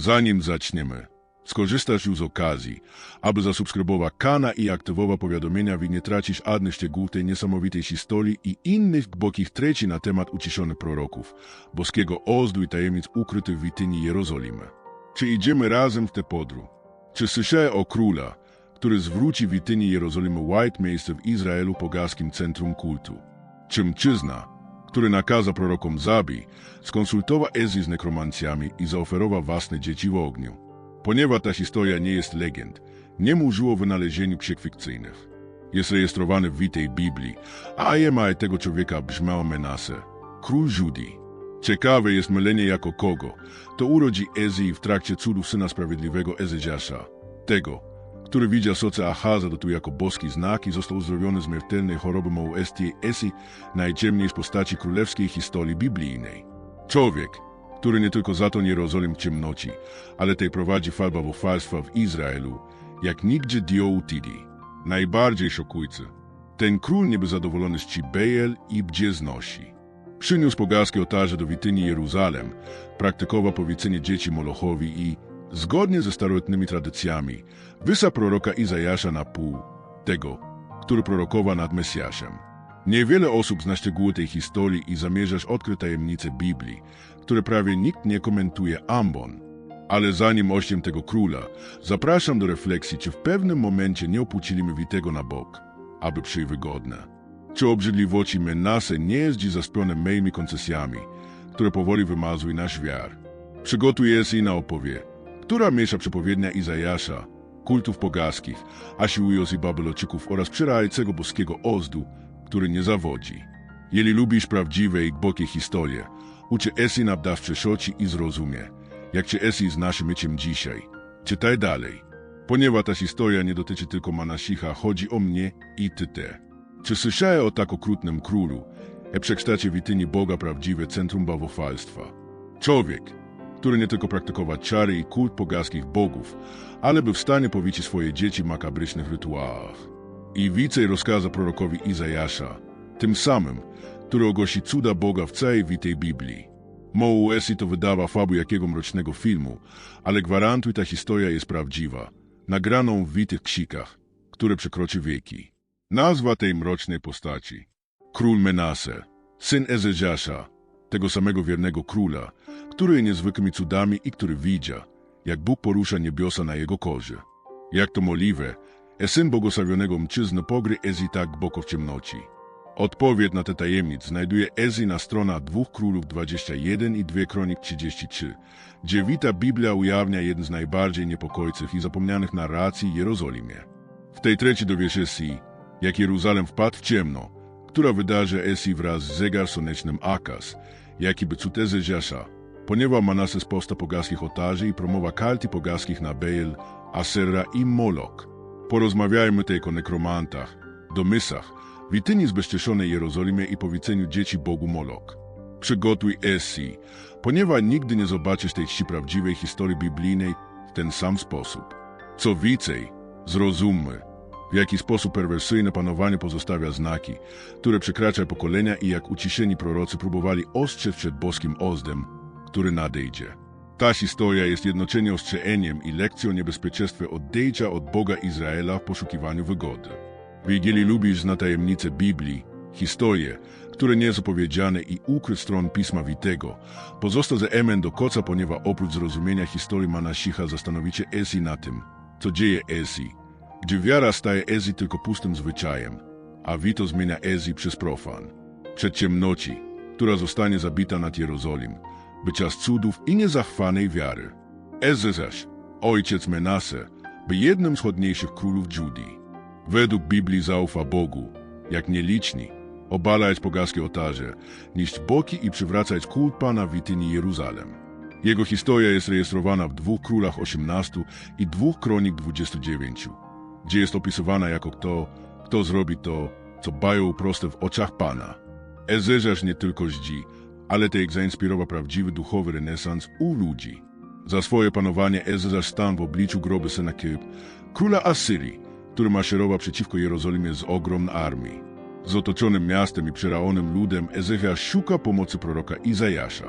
Zanim zaczniemy, skorzystasz już z okazji, aby zasubskrybować kanał i aktywować powiadomienia, by nie tracić żadnych szczegółów tej niesamowitej historii i innych głębokich treści na temat uciszonych proroków, boskiego ozdu i tajemnic ukrytych w Wityni Jerozolimy. Czy idziemy razem w tę podróż? Czy słyszałeś o króla, który zwróci Wityni Jerozolimy White miejsce w Izraelu pogaskim centrum kultu? Czy mężczyzna, który nakaza prorokom zabij, skonsultował Ezji z nekromancjami i zaoferował własne dzieci w ogniu? Ponieważ ta historia nie jest legend, nie mówiło o wynalezieniu księg fikcyjnych. Jest rejestrowany w Witej Biblii, a imię tego człowieka brzmiało Menasę, król Judii. Ciekawe jest mylenie jako kogo. To urodzi Ezji w trakcie cudów Syna Sprawiedliwego Ezeziasza, tego, który widział soce Achaza do tu jako boski znak i został uzdrowiony z śmiertelnej choroby Moestii Esi, najciemniej z postaci królewskiej historii biblijnej. Człowiek, który nie tylko zatonł Jerozolim w ciemności, ale tej prowadzi falba bałwochwalstwa w Izraelu, jak nigdzie dio Tidi. Najbardziej szokujący. Ten król niby zadowolony z Cibejel i bdzie znosi. Przyniósł pogaskie ołtarze do Wityni Jeruzalem, praktykował powiedzenie dzieci Molochowi i, zgodnie ze starożytnymi tradycjami, wysa proroka Izajasza na pół, tego, który prorokował nad Mesjaszem. Niewiele osób zna szczegóły tej historii i zamierzasz odkryć tajemnice Biblii, które prawie nikt nie komentuje ambon. Ale zanim ościem tego króla, zapraszam do refleksji, czy w pewnym momencie nie opuściliśmy Witego na bok, aby przyjść wygodne. Czy obrzydliwości Menasy nie jest dziś zaspione moimi koncesjami, które powoli wymazują nasz wiar? Przygotuję się na opowie, która mniejsza przepowiednia Izajasza, kultów pogaskich, Asiłujos i Babeloczyków oraz przyrajcego boskiego ozdu, który nie zawodzi. Jeżeli lubisz prawdziwe i głębokie historie, uczy Esi nabda w przeszłości i zrozumie, jak cię Esi z naszym myciem dzisiaj. Czytaj dalej, ponieważ ta historia nie dotyczy tylko Manasicha, chodzi o mnie i ty te. Czy słyszałeś o tak okrutnym królu, e przeksztacie Wityni Boga prawdziwe centrum bałwochwalstwa? Człowiek, który nie tylko praktykował czary i kult pogaskich bogów, ale był w stanie powici swoje dzieci w makabrycznych rytuałach. I wicej rozkaza prorokowi Izajasza, tym samym, który ogłosi cuda Boga w całej witej Biblii. Moł Esi to wydawa fabu jakiego mrocznego filmu, ale gwarantuj ta historia jest prawdziwa, nagraną w witych ksikach, które przekroczy wieki. Nazwa tej mrocznej postaci. Król Menase, syn Ezeziasza, tego samego wiernego króla, który niezwykłymi cudami i który widzia, jak Bóg porusza niebiosa na jego korze. Jak to możliwe, e syn błogosławionego mężczyzny pogry Ezi tak głęboko w ciemności. Odpowiedź na te tajemnic znajduje Ezi na stronach dwóch królów 21 i 2 kronik 33, gdzie wita Biblia ujawnia jeden z najbardziej niepokojących i zapomnianych narracji Jerozolimie. W tej treści dowiesz się, jak Jeruzalem wpadł w ciemno, która wydarzy Esi wraz z zegar słonecznym Akas, jaki by cud Ezeziasza, ponieważ Manases posta pogaskich ołtarzy i promowa kalti pogaskich na Beel, Asera i Molok. Porozmawiajmy tej o nekromantach, domysach, wityni zbezczeszonej Jerozolimie i powiedzeniu dzieci Bogu Molok. Przygotuj Esi, ponieważ nigdy nie zobaczysz tej czci prawdziwej historii biblijnej w ten sam sposób. Co więcej, zrozummy, w jaki sposób perwersyjne panowanie pozostawia znaki, które przekracza pokolenia i jak uciszeni prorocy próbowali ostrzec przed boskim ozdem, który nadejdzie. Ta historia jest jednocześnie ostrzeżeniem i lekcją niebezpieczeństwa odejścia od Boga Izraela w poszukiwaniu wygody. Jeżeli lubisz zna tajemnice Biblii, historie, które nie są opowiedziane i ukryt stron Pisma Witego, pozostał za emen do koca, ponieważ oprócz zrozumienia historii Manasicha zastanowicie Esi na tym, co dzieje Esi, gdzie wiara staje Ezi tylko pustym zwyczajem, a Wito zmienia Ezi przez profan. Przed ciemnoci, która zostanie zabita nad Jerozolim, by czas cudów i niezachwanej wiary. Eze zaś, ojciec Menase, by jednym z chodniejszych królów Judii. Według Biblii zaufa Bogu, jak nieliczni, obalać pogaskie ołtarze, niszcz boki i przywracać kult Pana Wityni Jeruzalem. Jego historia jest rejestrowana w dwóch królach 18 i dwóch kronik 29 gdzie jest opisywana jako kto, kto zrobi to, co bają proste w oczach Pana. Ezerzasz nie tylko zdzi, ale też zainspirował prawdziwy duchowy renesans u ludzi. Za swoje panowanie Ezerzasz stan w obliczu groby Senakyb, króla Asyrii, który maszerował przeciwko Jerozolimie z ogromną armii. Z otoczonym miastem i przeraonym ludem Ezechiasz szuka pomocy proroka Izajasza.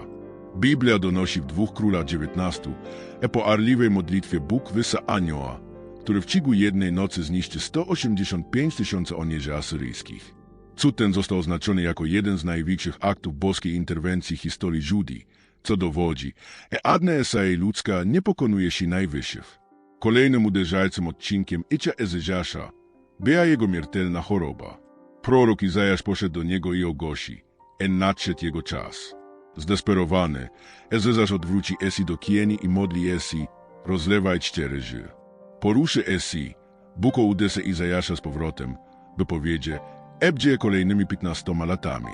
Biblia donosi w dwóch królach 19 e po arliwej modlitwie Bóg wysa anioła, który w ciągu jednej nocy zniszczy 185 tysięcy onieży asyryjskich. Cud ten został oznaczony jako jeden z największych aktów boskiej interwencji historii Żudii, co dowodzi, że adna esai ludzka nie pokonuje się najwyższych. Kolejnym uderzającym odcinkiem Icia Ezyziasza była jego śmiertelna choroba. Prorok Izajasz poszedł do niego i ogłosi, en nadszedł jego czas. Zdesperowany, Ezyzasz odwróci Esi do kieni i modli Esi, rozlewaj cztery ży. Poruszy Esi, Buko udese Izajasza z powrotem, by powiedzieć, ebdzie kolejnymi 15 latami.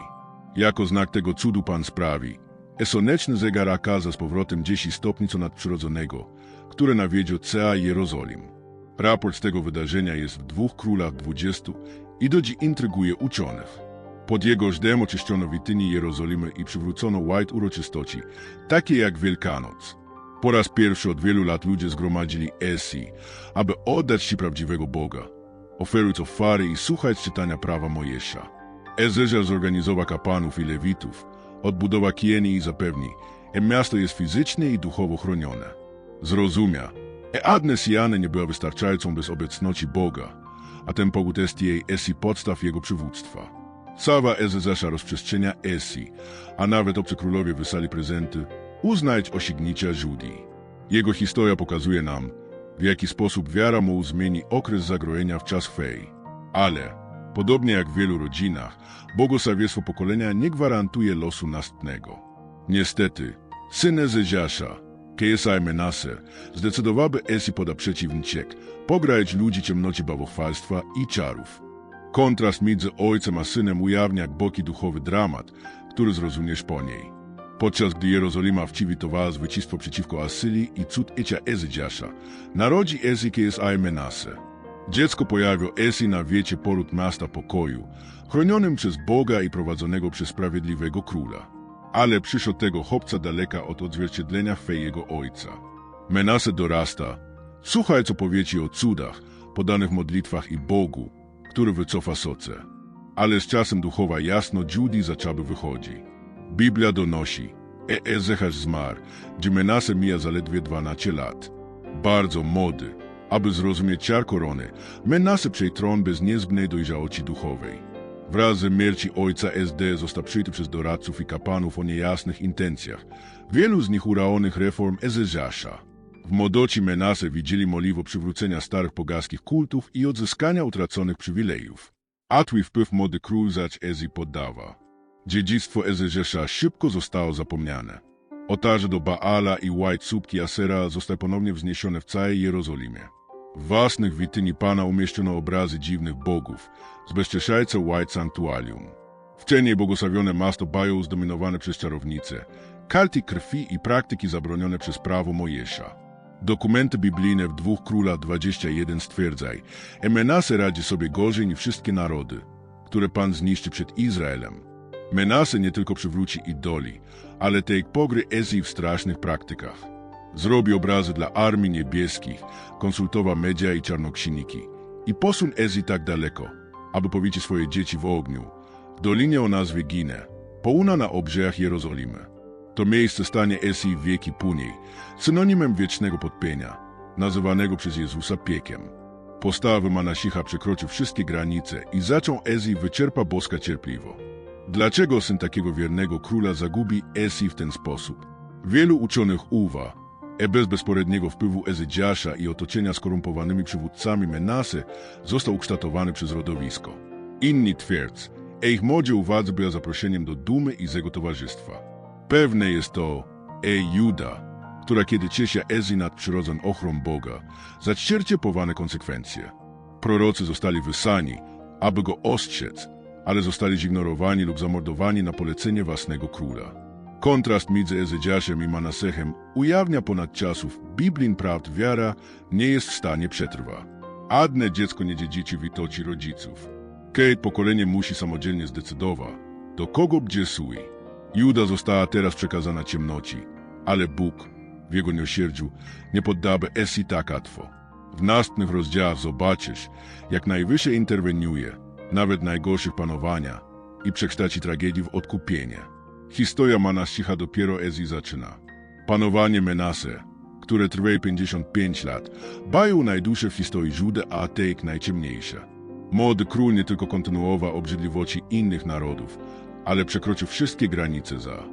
Jako znak tego cudu Pan sprawi, e słoneczny zegar akaza z powrotem 10 stopni co nadprzyrodzonego, które nawiedził cała Jerozolim. Raport z tego wydarzenia jest w dwóch królach 20 i do dziś intryguje uczonych. Pod jego żdem oczyszczono wityni Jerozolimy i przywrócono white uroczystości, takie jak Wielkanoc. Po raz pierwszy od wielu lat ludzie zgromadzili Esi, aby oddać ci prawdziwego Boga, oferując ofiary i słuchać czytania prawa Mojesza. Ezeziel zorganizował kapłanów i lewitów, odbudowa kieni i zapewni, że miasto jest fizycznie i duchowo chronione. Zrozumia, że adne sijane nie była wystarczającą bez obecności Boga, a ten powód jest jej Esi podstaw jego przywództwa. Sawa Ezezesza rozprzestrzenia Esi, a nawet obcy królowie wysłali prezenty, uznać osiągnięcia Żudii. Jego historia pokazuje nam, w jaki sposób wiara mu zmieni okres zagrojenia w czas chwej. Ale, podobnie jak w wielu rodzinach, błogosławieństwo pokolenia nie gwarantuje losu następnego. Niestety, syn Ezeziasza, Kejesaj Menaser, zdecydowałby Esi poda przeciwniczek, pograć ludzi ciemnoci bawochwalstwa i czarów. Kontrast między ojcem a synem ujawnia boki duchowy dramat, który zrozumiesz po niej. Podczas gdy Jerozolima wciwitowała zwycięstwo przeciwko Asyrii i cud Ecia Ezydziasza, narodzi Ezykie jest Menase. Dziecko pojawiło Esi na wiecie poród miasta pokoju, chronionym przez Boga i prowadzonego przez sprawiedliwego króla. Ale przyszło tego chłopca daleka od odzwierciedlenia fej jego ojca. Menase dorasta, słuchaj co powieci o cudach, podanych modlitwach i Bogu, który wycofa soce. Ale z czasem duchowa jasno Judy zaczęły wychodzi. Biblia donosi, e Ezechasz zmarł, gdzie Menase mija zaledwie 12 lat. Bardzo młody, aby zrozumieć ciar korony, Menase przej tron bez niezbnej dojrzałości duchowej. Wraz z śmierci ojca SD został przyjęty przez doradców i kapłanów o niejasnych intencjach, wielu z nich uraonych reform Ezeziasza. W młodoci Menase widzieli moliwo przywrócenia starych pogańskich kultów i odzyskania utraconych przywilejów. A twój wpływ młody król zać Ezi poddawa. Dziedzictwo Ezeziesza szybko zostało zapomniane. Ołtarze do Baala i słupki Asera zostały ponownie wzniesione w całej Jerozolimie. W własnych wityni Pana umieszczono obrazy dziwnych bogów, zbezczeszające White Sanctuarium. Wcześniej błogosławione miasto Bają zdominowane przez czarownice, kalty krwi i praktyki zabronione przez prawo Mojesza. Dokumenty biblijne w dwóch królach 21 stwierdzaj, że Menase radzi sobie gorzej niż wszystkie narody, które Pan zniszczy przed Izraelem. Menase nie tylko przywróci idoli, ale tej pogry Ezji w strasznych praktykach. Zrobi obrazy dla armii niebieskich, konsultowa media i czarnoksiniki i posun Ezji tak daleko, aby powieci swoje dzieci w ogniu, dolinie o nazwie Gine, połuna na obrzejach Jerozolimy. To miejsce stanie Ezji wieki później, synonimem wiecznego podpienia, nazywanego przez Jezusa piekiem. Postawy Manasicha przekroczył wszystkie granice i zaczął Ezji wyczerpa boska cierpliwo. Dlaczego syn takiego wiernego króla zagubi Esi w ten sposób? Wielu uczonych uwa, e bez bezporedniego wpływu Ezydziasza i otoczenia skorumpowanymi przywódcami Menasy, został ukształtowany przez rodowisko. Inni twierdz, e ich młodzie uwadze była zaproszeniem do dumy i zego towarzystwa. Pewne jest to, e Juda, która kiedy ciesia Ezi nad przyrodzoną ochroną Boga, zaciercie powane konsekwencje. Prorocy zostali wysani, aby go ostrzec, ale zostali zignorowani lub zamordowani na polecenie własnego króla. Kontrast między Ezedziaszem i Manasechem ujawnia ponad czasów Biblin prawd wiara nie jest w stanie przetrwa. Adne dziecko nie dziedziczy witoci rodziców. Kate pokolenie musi samodzielnie zdecydować, do kogo gdzie sui. Juda została teraz przekazana ciemnoci, ale Bóg, w jego miłosierdziu, nie poddaby Esi tak łatwo. W następnych rozdziałach zobaczysz, jak najwyżej interweniuje, nawet najgorszych panowania, i przekształci tragedii w odkupienie. Historia Manasicha dopiero Ezi zaczyna. Panowanie Menase, które trwa 55 lat, bają najdłuższe w historii Judy, a Atejk najciemniejsze. Młody król nie tylko kontynuował obrzydliwości innych narodów, ale przekroczył wszystkie granice za.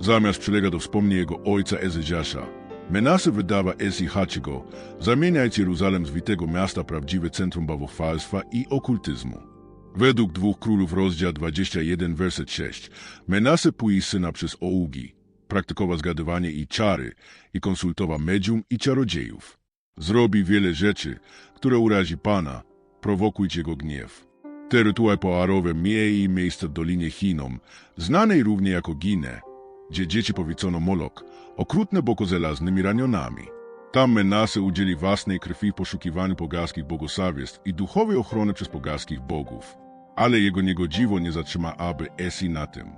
Zamiast przylega do wspomnień jego ojca Ezeziasza, Menasy wydawa Esi Hachigo, zamieniając Jeruzalem z witego miasta prawdziwe centrum bałwochwalstwa i okultyzmu. Według dwóch królów rozdział 21, werset 6, Menasy pójść syna przez Ougi, praktykował zgadywanie i czary i konsultował medium i czarodziejów. Zrobi wiele rzeczy, które urazi Pana, prowokując jego gniew. Te rytuały poarowe mieli miejsce w Dolinie Chinom, znanej równie jako Gine, gdzie dzieci powicono Molok, okrutne bokozelaznymi ramionami. Tam Menasy udzieli własnej krwi w poszukiwaniu pogańskich błogosławieństw i duchowej ochrony przez pogańskich bogów. Ale jego niegodziwo nie zatrzyma aby Esi na tym.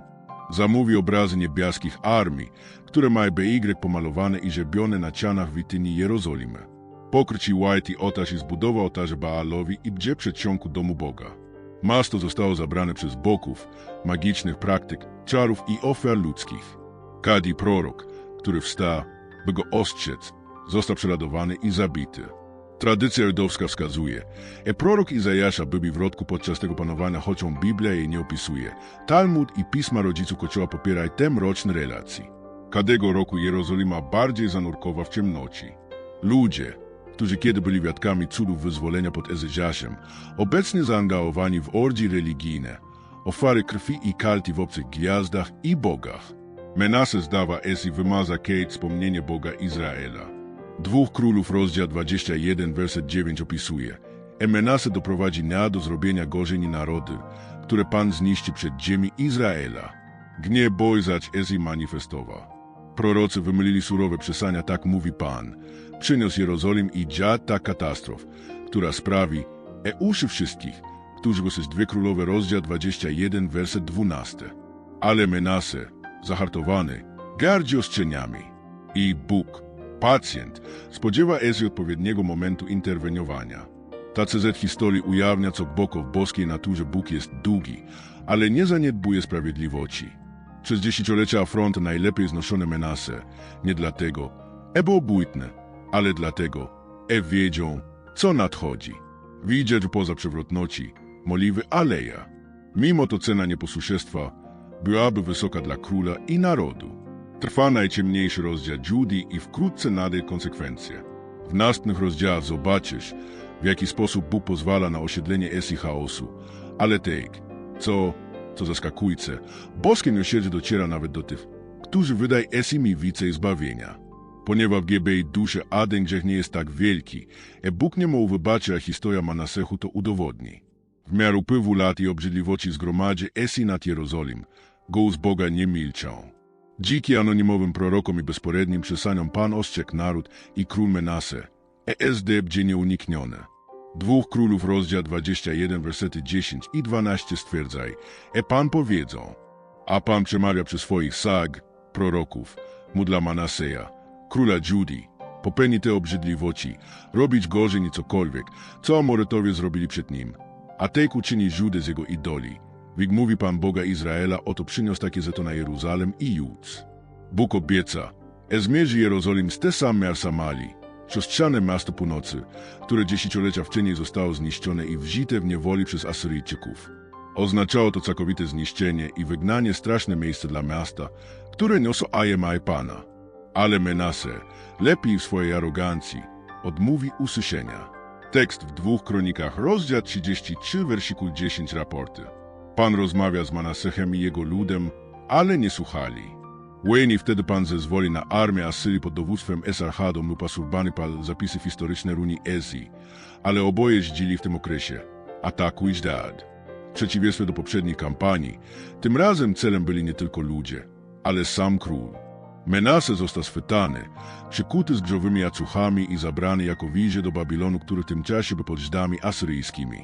Zamówi obrazy niebieskich armii, które mają BY pomalowane i rzebione na cianach wityni Jerozolimy. Pokryci White i ołtarz i zbudował ołtarze Baalowi i bdzie przedsionku domu Boga. Miasto zostało zabrane przez boków, magicznych praktyk, czarów i ofiar ludzkich. Kadi prorok, który wstał, by go ostrzec, został przeladowany i zabity. Tradycja żydowska wskazuje, że prorok Izajasza byli w rodku podczas tego panowania, chociaż Biblia jej nie opisuje. Talmud i pisma rodziców Kościoła popierają te mroczne relacje. Każdego roku Jerozolima bardziej zanurkowa w ciemności. Ludzie, którzy kiedy byli wiadkami cudów wyzwolenia pod Ezeziaszem, obecnie zaangażowani w orgi religijne, ofiary krwi i kalti w obcych gwiazdach i bogach. Menasy zdawa Esi wymaza Kate wspomnienie Boga Izraela. Dwóch królów rozdział 21, werset 9 opisuje. E Menasy doprowadzi na do zrobienia gorzej narody, które Pan zniszczy przed ziemi Izraela. Gniew bojzać Esi manifestował. Prorocy wymylili surowe przesania, tak mówi Pan. Przyniósł Jerozolim i dziad ta katastrof, która sprawi, e uszy wszystkich, którzy głosać dwie królowe rozdział 21, werset 12. Ale Menasy, zahartowany, gardzi ostrzeniami. I Bóg, pacjent, spodziewa Ezi odpowiedniego momentu interweniowania. Ta CZ historii ujawnia, co boko w boskiej naturze Bóg jest długi, ale nie zaniedbuje sprawiedliwości. Przez dziesięciolecia front najlepiej znoszone menase, nie dlatego, e było bójtne, ale dlatego, e wiedzią, co nadchodzi. Widzieć poza przewrotności, moliwy aleja. Mimo to cena nieposłuszestwa byłaby wysoka dla króla i narodu. Trwa najciemniejszy rozdział Judy i wkrótce nade konsekwencje. W następnych rozdziałach zobaczysz, w jaki sposób Bóg pozwala na osiedlenie Esi chaosu, ale tak, co, co zaskakujące, boskie miłosierdzie dociera nawet do tych, którzy wydają Esi mi więcej zbawienia. Ponieważ w GBI duszy Aden grzech nie jest tak wielki, e Bóg nie mógł wybaczyć, a historia Manasechu to udowodni. W miarę upływu lat i obrzydliwości zgromadzi Esi nad Jerozolim, głos Boga nie milczał. Dziki anonimowym prorokom i bezporednim przesaniom Pan ostrzegł naród i król Menase, ESD będzie nieuniknione. Dwóch królów rozdział 21, wersety 10 i 12 stwierdzaj, e Pan powiedzą, a Pan przemawia przez swoich sag, proroków, mu dla Manaseja, króla Judy, popełni te obrzydliwości, robić gorzej niż cokolwiek, co Amoretowie zrobili przed nim, a tej uczyni Judy z jego idoli. Wig mówi Pan Boga Izraela, oto przyniósł takie zeto na Jeruzalem i Judz. Bóg obieca, e zmierzy Jerozolim z te same miar Samali, siostrzane miasto północy, które dziesięciolecia wcześniej zostało zniszczone i wzite w niewoli przez Asyryjczyków. Oznaczało to całkowite zniszczenie i wygnanie straszne miejsce dla miasta, które niosło Ajemaj Pana. Ale Menase, lepiej w swojej arogancji, odmówi usłyszenia. Tekst w dwóch kronikach, rozdział 33, wersikul 10 raporty. Pan rozmawia z Manasechem i jego ludem, ale nie słuchali. Wayne wtedy pan zezwoli na armię Asyrii pod dowództwem Esarhadom lub Asurbanipal zapisy historyczne runi Ezi, ale oboje zdzili w tym okresie ataku i żdad. W przeciwieństwie do poprzednich kampanii, tym razem celem byli nie tylko ludzie, ale sam król. Menase został schwytany, przykuty z grzowymi jacuchami i zabrany jako wiezie do Babilonu, który w tym czasie był pod żdami asyryjskimi.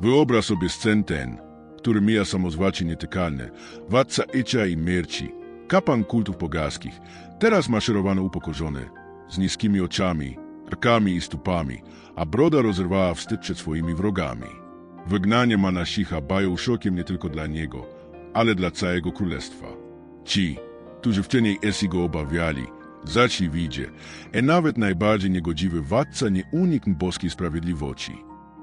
Wyobraź sobie scen ten, który mija samozwacie nietykalne, władca Icia i Mierci, kapłan kultów pogaskich, teraz maszerowano upokorzony, z niskimi oczami, rkami i stupami, a broda rozerwała wstyd przed swoimi wrogami. Wygnanie Manasicha bają szokiem nie tylko dla niego, ale dla całego królestwa. Ci, którzy wcześniej Esi go obawiali, zaczęli widzieć, a nawet najbardziej niegodziwy władca nie uniknął boskiej sprawiedliwości.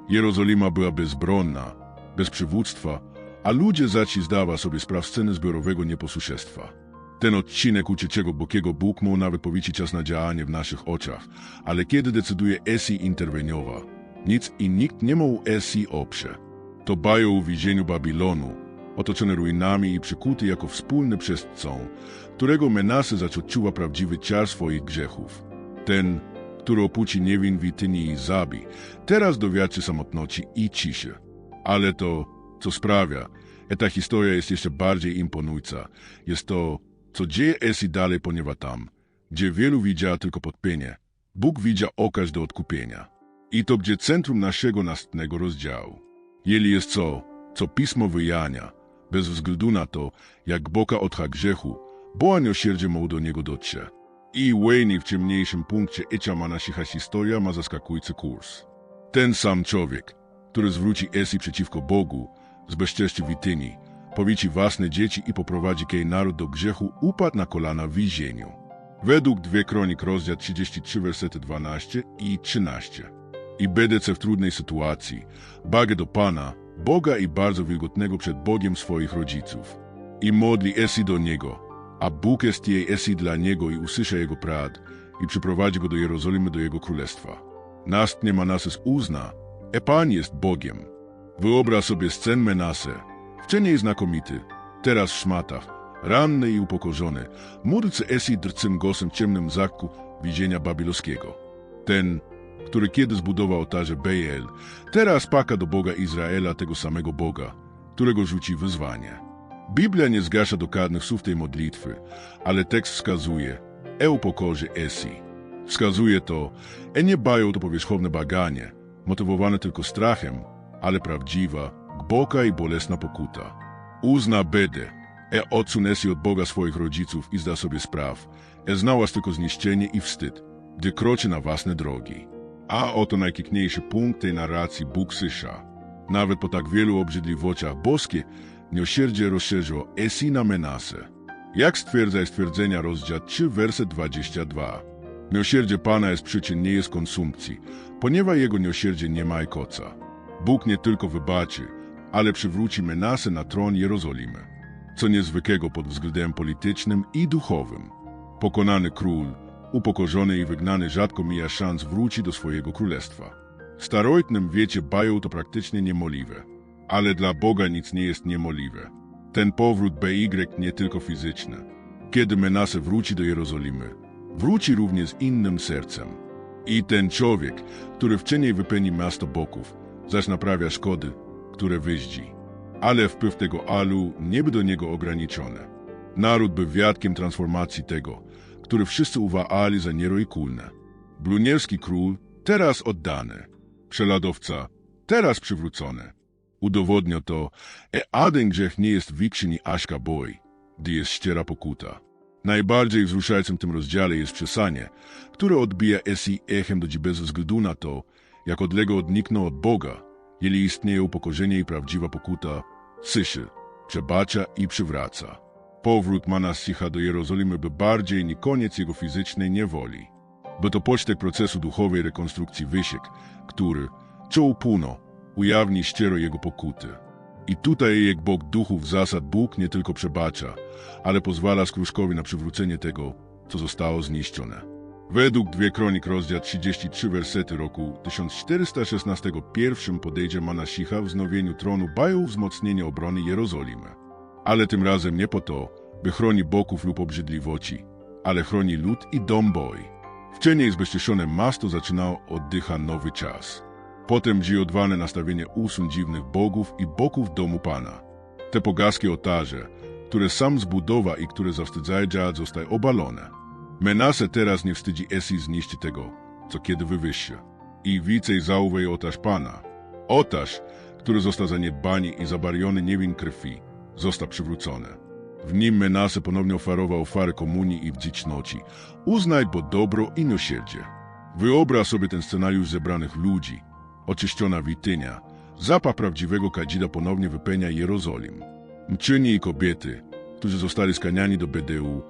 Jerozolima była bezbronna, bez przywództwa, a ludzie zaczęli zdawać sobie sprawę sceny zbiorowego nieposłuszeństwa. Ten odcinek czego Bokiego Bóg mógł nawet powiedzieć czas na działanie w naszych oczach, ale kiedy decyduje Esi interweniowa, nic i nikt nie mógł Esi oprze. To bają o więzieniu Babilonu, otoczony ruinami i przykuty jako wspólny przestcą, którego Menasy zaczął prawdziwy ciar swoich grzechów. Ten, który opuci niewin Wityni i Zabi, teraz dowiadczy samotności i ciszy. Ale to, co sprawia, że ta historia jest jeszcze bardziej imponująca, jest to, co dzieje Esi dalej, ponieważ tam, gdzie wielu widziała tylko podpienie, Bóg widział okaz do odkupienia. I to gdzie centrum naszego następnego rozdziału. Jeli jest co, co Pismo wyjania, bez względu na to, jak Boga odcha grzechu, bo miłosierdzie mu do niego dotrze. I Wayne w ciemniejszym punkcie Ecia ma nasicha historia ma zaskakujący kurs. Ten sam człowiek, który zwróci Esi przeciwko Bogu, zbezcześci Wityni, powici własne dzieci i poprowadzi kej naród do grzechu, upadł na kolana w więzieniu. Według dwie kronik rozdział 33, wersety 12 i 13. I będące w trudnej sytuacji, bagę do Pana, Boga i bardzo wilgotnego przed Bogiem swoich rodziców. I modli Esi do Niego, a Bóg jest jej Esi dla Niego i usłysza Jego prad i przyprowadzi Go do Jerozolimy, do Jego królestwa. Następnie Manases uzna, e Pan jest Bogiem. Wyobraź sobie scen Menase, wcześniej znakomity, teraz w szmatach, ranny i upokorzony, módlcy Esi drcym głosem w ciemnym zakku widzenia babilowskiego. Ten, który kiedy zbudował ołtarze Bejel, teraz paka do Boga Izraela, tego samego Boga, którego rzuci wyzwanie. Biblia nie zgasza dokładnych słów tej modlitwy, ale tekst wskazuje, e upokorzy Esi. Wskazuje to, e nie bają to powierzchowne baganie, motywowane tylko strachem, ale prawdziwa, głęboka i bolesna pokuta. Uzna bedę, e odsunie się od Boga swoich rodziców i zda sobie spraw, e znała tylko zniszczenie i wstyd, gdy kroczy na własne drogi. A oto najkikniejszy punkt tej narracji Bóg słysza. Nawet po tak wielu obrzydliwościach boskie, miłosierdzie rozszerzyło Esi na Menasę. Jak stwierdza stwierdzenia rozdział 3, werset 22. Miłosierdzie Pana jest przyczyn nie jest konsumpcji, ponieważ Jego miłosierdzie nie ma koca. Bóg nie tylko wybaczy, ale przywróci Menasę na tron Jerozolimy. Co niezwykłego pod względem politycznym i duchowym. Pokonany król, upokorzony i wygnany rzadko mija szans wróci do swojego królestwa. W starożytnym wiecie bają to praktycznie niemożliwe. Ale dla Boga nic nie jest niemożliwe. Ten powrót BY nie tylko fizyczny. Kiedy Menasę wróci do Jerozolimy, wróci również innym sercem. I ten człowiek, który wcześniej wypełni miasto boków, zaś naprawia szkody, które wyździ. Ale wpływ tego alu nie był do niego ograniczony. Naród był wiatkiem transformacji tego, który wszyscy uważali za nieroikulne. Blunierski król teraz oddany, przeladowca teraz przywrócony. Udowodnio to, że aden grzech nie jest większy niż Aśka boj, gdy jest ściera pokuta. Najbardziej wzruszającym tym rozdziale jest przesanie, które odbija Esi echem do bez względu na to, jak odlego odniknął od Boga, jeżeli istnieje upokorzenie i prawdziwa pokuta, syszy, przebacza i przywraca. Powrót Manasicha do Jerozolimy by bardziej niż koniec jego fizycznej niewoli. By to początek procesu duchowej rekonstrukcji wysiek, który, co upuno, ujawni ściero jego pokuty. I tutaj jak Bóg duchów zasad Bóg nie tylko przebacza, ale pozwala skruszkowi na przywrócenie tego, co zostało zniszczone. Według dwie kronik rozdział 33 wersety roku 1416 pierwszym podejdzie Manasicha wznowieniu tronu bają wzmocnienie obrony Jerozolimy. Ale tym razem nie po to, by chroni boków lub obrzydliwości, ale chroni lud i dom boj. Wcześniej zbezczeszone miasto zaczynało oddycha nowy czas. Potem dziodwane nastawienie usun dziwnych bogów i boków domu Pana. Te pogaskie ołtarze, które sam zbudowa i które zawstydzają dziad, zostają obalone. Menase teraz nie wstydzi Esi zniszczyć tego, co kiedy wywyższy. I wicej zauwej ołtarz Pana. Ołtarz, który został zaniedbany i zabariony niewin krwi, został przywrócony. W nim Menase ponownie oferował ofiarę komunii i wdzięczności. Uznaj bo dobro i miłosierdzie. Wyobraź sobie ten scenariusz zebranych ludzi, oczyszczona witynia, zapach prawdziwego kadzida ponownie wypełnia Jerozolim. Mczyni i kobiety, którzy zostali skaniani do BDU,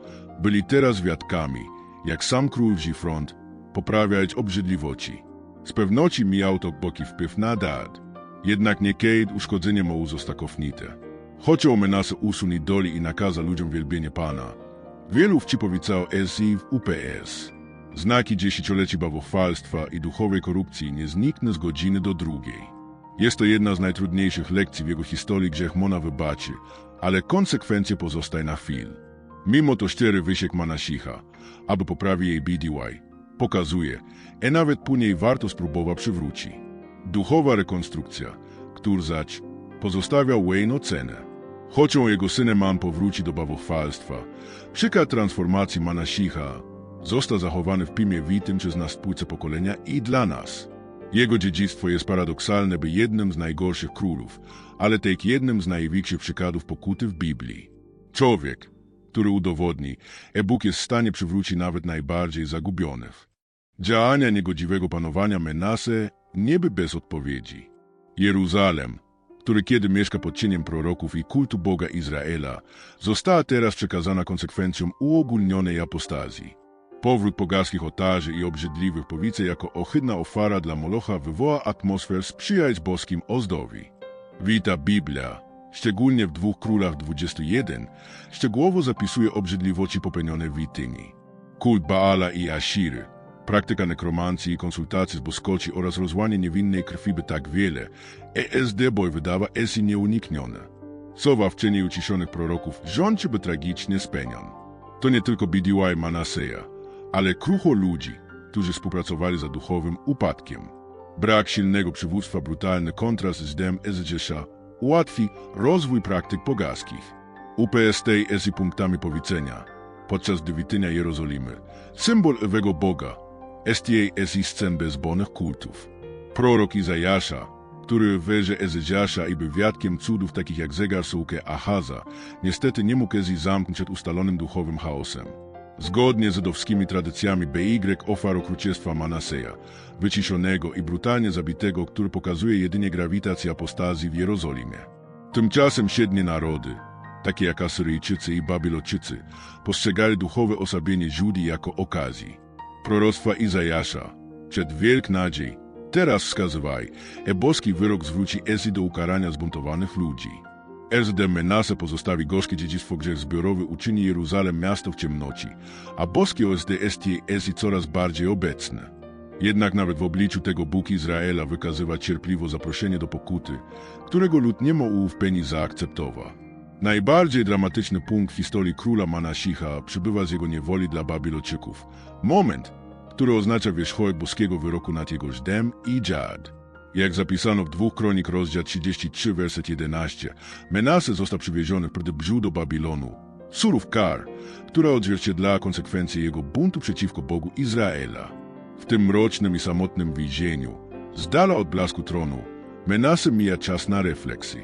byli teraz świadkami, jak sam król wzi front poprawiać obrzydliwości. Z pewności miał to boki wpływ na dad, jednak niekiedy uszkodzenie mu zostało kofnite. Chociaż Menasy usuni doli i nakaza ludziom wielbienie Pana, wielu wcipowicało SI w UPS. Znaki dziesięcioleci bawuchwalstwa i duchowej korupcji nie znikną z godziny do drugiej. Jest to jedna z najtrudniejszych lekcji w jego historii, grzech Mona wybaczy, ale konsekwencje pozostają na chwilę. Mimo to szczery wysiek Manasicha, aby poprawić jej BDY, pokazuje, że nawet później warto spróbować przywrócić. Duchowa rekonstrukcja, który zać pozostawia Wayne cenę. Chociaż jego synem man powróci do bawuchwalstwa, przykład transformacji Manasicha został zachowany w pimie witym przez następcę pokolenia i dla nas. Jego dziedzictwo jest paradoksalne, by jednym z najgorszych królów, ale też jednym z największych przykładów pokuty w Biblii. Człowiek, który udowodni, że Bóg jest w stanie przywrócić nawet najbardziej zagubionych. Działania niegodziwego panowania Menasy nie by bez odpowiedzi. Jeruzalem, który kiedy mieszka pod cieniem proroków i kultu Boga Izraela, została teraz przekazana konsekwencjom uogólnionej apostazji. Powrót pogaskich ołtarzy i obrzydliwych powice jako ohydna ofara dla Molocha wywoła atmosferę sprzyjać boskim ozdowi. Wita Biblia, szczególnie w dwóch królach 21, szczegółowo zapisuje obrzydliwości popełnione w Wityni. Kult Baala i Ashiry, praktyka nekromancji i konsultacji z boskoci oraz rozłanie niewinnej krwi by tak wiele, ESD boj wydawa esi nieuniknione. Sowa w cieniu uciszonych proroków rządzi by tragicznie spełnion. To nie tylko BDY Manaseja, ale krucho ludzi, którzy współpracowali za duchowym upadkiem. Brak silnego przywództwa, brutalny kontrast z dem Ezydżesza ułatwi rozwój praktyk pogaskich. UPST jest i punktami powiedzenia podczas gdy witynia Jerozolimy, symbol owego Boga, STA jest i scen bezbonnych kultów. Prorok Izajasza, który w wierze Ezeziasza i był cudów takich jak zegar sułkę Ahaza, niestety nie mógł Ezi zamknąć przed ustalonym duchowym chaosem. Zgodnie z żydowskimi tradycjami BY ofiar okrucieństwa Manaseja, wyciszonego i brutalnie zabitego, który pokazuje jedynie grawitację apostazji w Jerozolimie. Tymczasem siednie narody, takie jak Asyryjczycy i Babiloczycy, postrzegali duchowe osłabienie Judii jako okazji. Proroctwa Izajasza, przed wielk nadziei, teraz wskazywaj, e boski wyrok zwróci Ezi do ukarania zbuntowanych ludzi. SD Menasa pozostawi gorzkie dziedzictwo grzech zbiorowy uczyni Jeruzalem miasto w ciemności, a boskie OSD ST Ezi coraz bardziej obecne. Jednak nawet w obliczu tego Bóg Izraela wykazywa cierpliwo zaproszenie do pokuty, którego lud nie mógł w pełni zaakceptować. Najbardziej dramatyczny punkt w historii króla Manasicha przybywa z jego niewoli dla Babiloczyków. Moment, który oznacza wierzchołek boskiego wyroku nad jego żdem i dziad. Jak zapisano w dwóch kronik rozdział 33, werset 11, Menasy został przywieziony w brzół do Babilonu. Surów kar, która odzwierciedlała konsekwencje jego buntu przeciwko Bogu Izraela. W tym mrocznym i samotnym więzieniu, z dala od blasku tronu, Menasy mija czas na refleksji.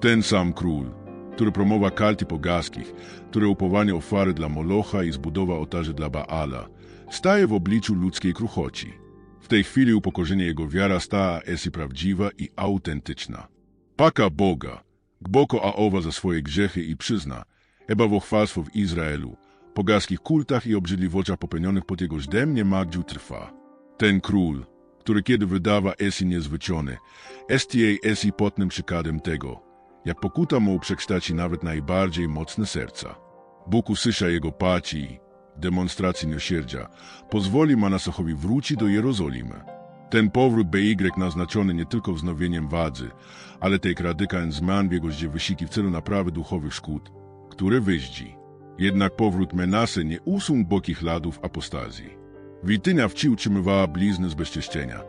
Ten sam król, który promowa kalty pogaskich, który upowanie ofiary dla Molocha i zbudowa ołtarzy dla Baala, staje w obliczu ludzkiej kruchoci. W tej chwili upokorzenie jego wiara stała esi prawdziwa i autentyczna. Paka Boga, gboko a owa za swoje grzechy i przyzna, eba wochwalstwo w Izraelu, pogaskich kultach i obrzydliwościach popełnionych pod jego żdem nie magdziu trwa. Ten król, który kiedy wydawa esi niezwyczony, STA esi potnym przykładem tego, jak pokuta mu przekształci nawet najbardziej mocne serca. Bóg usłysza jego paci, demonstracji miłosierdzia, pozwoli Manasechowi wrócić do Jerozolimy. Ten powrót BY naznaczony nie tylko wznowieniem władzy, ale też radykalnym zmian w jego wysiłki w celu naprawy duchowych szkód, które wyździ. Jednak powrót Menasy nie usunął bokich ladów apostazji. Witynia wci utrzymywała blizny z bezcześcienia,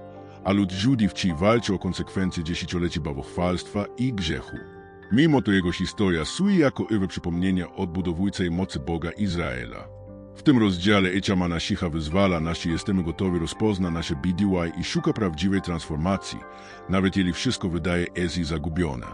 a lud Żudii wci walczył o konsekwencje dziesięcioleci bawochwalstwa i grzechu. Mimo to jego historia sui jako ewe przypomnienie odbudowujcej mocy Boga Izraela. W tym rozdziale Ecia Manasicha wyzwala nas, jesteśmy gotowi rozpozna nasze BDY i szuka prawdziwej transformacji, nawet jeśli wszystko wydaje Ezi zagubione.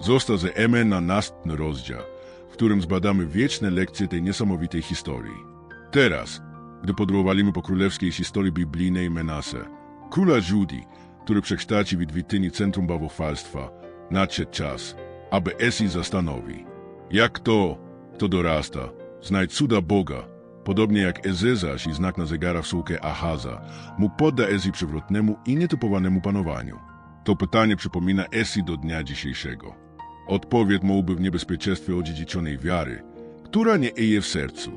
Został ze Eme na następny rozdział, w którym zbadamy wieczne lekcje tej niesamowitej historii. Teraz, gdy podróżowaliśmy po królewskiej historii biblijnej Menase, króla Judii, który przekształci w Wityni centrum bawochwalstwa, nadszedł czas, aby Esi zastanowi, jak to, Kto dorasta, znajdź cuda Boga, podobnie jak Ezezasz i znak na zegarach sułkę Ahaza, mógł podda Ezji przewrotnemu i nietypowanemu panowaniu. To pytanie przypomina Esi do dnia dzisiejszego. Odpowiedź mógłby w niebezpieczeństwie odziedziczonej wiary, która nie eje w sercu.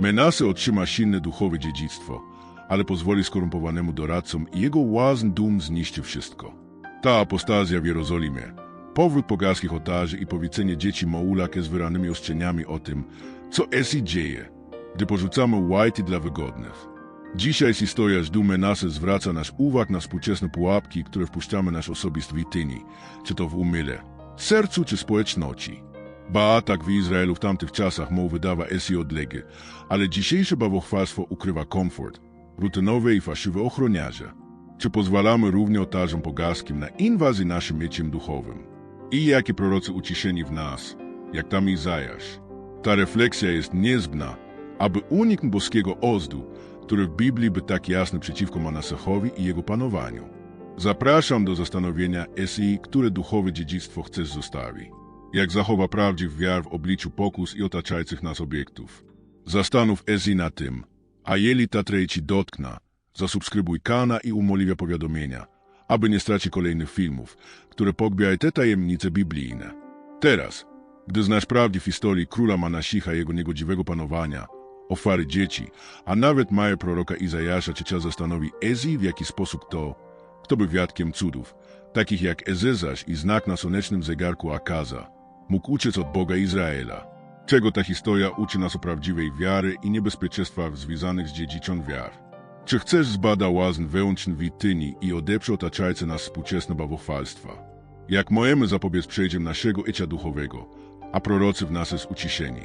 Menasy otrzyma silne duchowe dziedzictwo, ale pozwoli skorumpowanemu doradcom i jego łazn dum zniszczy wszystko. Ta apostazja w Jerozolimie, powrót pogańskich ołtarzy i powiedzenie dzieci Moulake z wyranymi ostrzeniami o tym, co Esi dzieje, gdy porzucamy łajty dla wygodnych. Dzisiaj historia z Dumy Menasy zwraca nasz uwag na współczesne pułapki, które wpuszczamy nasz osobist wityni, czy to w umyle, sercu czy społeczności. Ba, tak w Izraelu w tamtych czasach mógł wydawa Esi odległy, ale dzisiejsze bawochwalstwo ukrywa komfort, rutynowe i fałszywe ochroniarze. Czy pozwalamy równie ołtarzom pogaskim na inwazję naszym mieciem duchowym? I jakie prorocy uciszeni w nas, jak tam Izajasz. Ta refleksja jest niezbędna, aby uniknąć boskiego ozdu, który w Biblii by tak jasny przeciwko Manasechowi i jego panowaniu. Zapraszam do zastanowienia Esi, które duchowe dziedzictwo chcesz zostawić. Jak zachowa prawdziw wiar w obliczu pokus i otaczających nas obiektów. Zastanów Esi na tym, a jeli ta trej ci dotkna, zasubskrybuj kana i umoliwia powiadomienia, aby nie stracić kolejnych filmów, które pogbiają te tajemnice biblijne. Teraz, gdy znasz prawdę w historii króla Manasicha i jego niegodziwego panowania, ofiary dzieci, a nawet maje proroka Izajasza, trzeba zastanowi Ezi, w jaki sposób to, kto był wiatkiem cudów, takich jak Ezezasz i znak na słonecznym zegarku Akaza, mógł uciec od Boga Izraela. Czego ta historia uczy nas o prawdziwej wiary i niebezpieczeństwach związanych z dziedziczą wiar? Czy chcesz zbada łazn wityni i odeprze otaczające nas współczesne bawochwalstwa? Jak możemy zapobiec przejściem naszego ecia duchowego, a prorocy w nas jest uciszeni?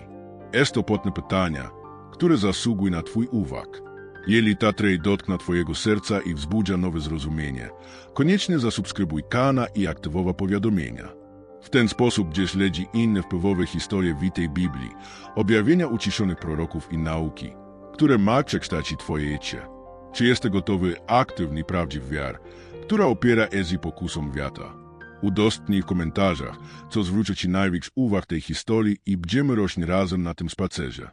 Jest to potne pytania, które zasługują na Twój uwag. Jeli ta trej dotkna Twojego serca i wzbudza nowe zrozumienie, koniecznie zasubskrybuj kana i aktywowa powiadomienia. W ten sposób, gdzie śledzi inne wpływowe historie witej Biblii, objawienia uciszonych proroków i nauki, które ma przekształcić Twoje życie. Czy jesteś gotowy aktywny i prawdziw wiar, która opiera Ezi pokusom wiata? Udostępnij w komentarzach, co zwróci Ci największy uwag tej historii i będziemy rośnie razem na tym spacerze.